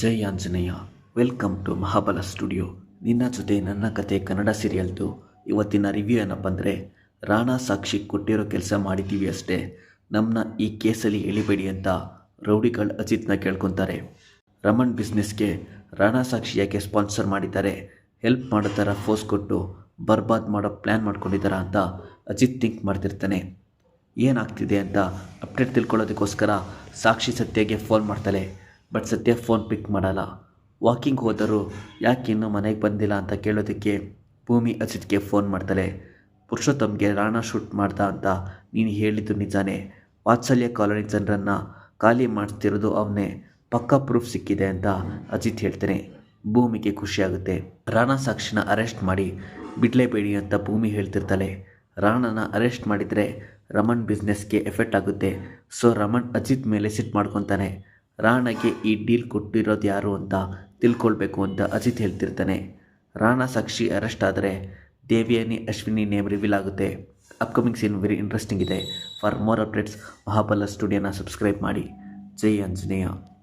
Jai Anjaneya, welcome to Mahabala studio. ನಿನ್ನ ಜೊತೆ ನನ್ನ ಕತೆ ಕನ್ನಡ ಸೀರಿಯಲ್ದು. ಇವತ್ತಿನ ರಿವ್ಯೂ ಏನಪ್ಪ ಅಂದರೆ, ರಾಣಾ ಸಾಕ್ಷಿ ಕೊಟ್ಟಿರೋ ಕೆಲಸ ಮಾಡಿದ್ದೀವಿ ಅಷ್ಟೇ. ನಮ್ಮನ್ನ ಈ ಕೇಸಲ್ಲಿ ಎಳಿಬೇಡಿ ಅಂತ ರೌಡಿಗಳ್ ಅಜಿತ್ನ ಕೇಳ್ಕೊತಾರೆ. ರಮಣ್ ಬಿಸ್ನೆಸ್ಗೆ ರಾಣಾ ಸಾಕ್ಷಿ ಯಾಕೆ ಸ್ಪಾನ್ಸರ್ ಮಾಡಿದ್ದಾರೆ, ಹೆಲ್ಪ್ ಮಾಡೋ ಥರ ಫೋರ್ಸ್ ಕೊಟ್ಟು ಬರ್ಬಾದ್ ಮಾಡೋ ಪ್ಲ್ಯಾನ್ ಮಾಡ್ಕೊಂಡಿದ್ದಾರಾ ಅಂತ ಅಜಿತ್ ಥಿಂಕ್ ಮಾಡ್ತಿರ್ತಾನೆ. ಏನಾಗ್ತಿದೆ ಅಂತ ಅಪ್ಡೇಟ್ ತಿಳ್ಕೊಳ್ಳೋದಕ್ಕೋಸ್ಕರ ಸಾಕ್ಷಿ ಸತ್ಯಗೆ ಫೋನ್ ಮಾಡ್ತಾಳೆ. ಬಟ್ ಸತ್ಯ ಫೋನ್ ಪಿಕ್ ಮಾಡಲ್ಲ. ವಾಕಿಂಗ್ ಹೋದರೂ ಯಾಕೆ ಇನ್ನೂ ಮನೆಗೆ ಬಂದಿಲ್ಲ ಅಂತ ಕೇಳೋದಕ್ಕೆ ಭೂಮಿ ಅಜಿತ್ಗೆ ಫೋನ್ ಮಾಡ್ತಾಳೆ. ಪುರುಷೋತ್ತಮ್ಗೆ ರಾಣಾ ಶೂಟ್ ಮಾಡ್ದ ಅಂತ ನೀನು ಹೇಳಿದ್ದು ನಿಜಾನೇ. ವಾತ್ಸಲ್ಯ ಕಾಲೋನಿ ಜನರನ್ನು ಖಾಲಿ ಮಾಡ್ತಿರೋದು ಅವನೇ. ಪಕ್ಕಾ ಪ್ರೂಫ್ ಸಿಕ್ಕಿದೆ ಅಂತ ಅಜಿತ್ ಹೇಳ್ತಾನೆ. ಭೂಮಿಗೆ ಖುಷಿಯಾಗುತ್ತೆ. ರಾಣಾ ಸಾಕ್ಷಿನ ಅರೆಸ್ಟ್ ಮಾಡಿ ಬಿಡಲೇಬೇಡಿ ಅಂತ ಭೂಮಿ ಹೇಳ್ತಿರ್ತಾಳೆ. ರಾಣನ ಅರೆಸ್ಟ್ ಮಾಡಿದರೆ ರಮಣ್ ಬಿಸ್ನೆಸ್ಗೆ ಎಫೆಕ್ಟ್ ಆಗುತ್ತೆ. ಸೊ ರಮಣ್ ಅಜಿತ್ ಮೇಲೆ ಸಿಟ್ ಮಾಡ್ಕೊತಾನೆ. ರಾಣಗೆ ಈ ಡೀಲ್ ಕೊಟ್ಟಿರೋದು ಯಾರು ಅಂತ ತಿಳ್ಕೊಳ್ಬೇಕು ಅಂತ ಅಜಿತ್ ಹೇಳ್ತಿರ್ತಾನೆ. ರಾಣಾ ಸಾಕ್ಷಿ ಅರೆಸ್ಟ್ ಆದರೆ ದೇವಿಯಾನಿ, ಅಶ್ವಿನಿ ನೇಮ್ ರಿವೀಲ್ ಆಗುತ್ತೆ. ಅಪ್ಕಮಿಂಗ್ ಸೀನ್ ವೆರಿ ಇಂಟ್ರೆಸ್ಟಿಂಗ್ ಇದೆ. ಫಾರ್ ಮೋರ್ ಅಪ್ಡೇಟ್ಸ್ ಮಹಾಬಲ ಸ್ಟುಡಿಯೋನ ಸಬ್ಸ್ಕ್ರೈಬ್ ಮಾಡಿ. ಜೈ ಆಂಜನೇಯ.